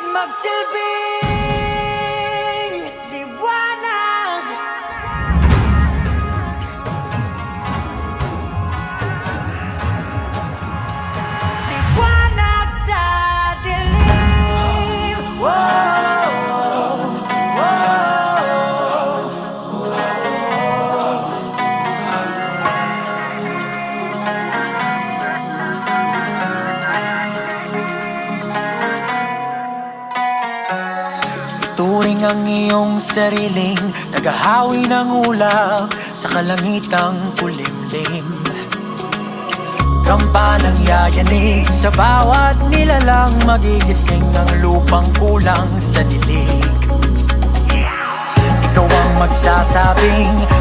at magsilbi. Turing ang iyong sariling Tagahawi ng ulap Sa kalangitang kulimlim. Kampanang yayanig Sa bawat nilalang Magigising ang lupang kulang sa dilig Ikaw ang magsasabing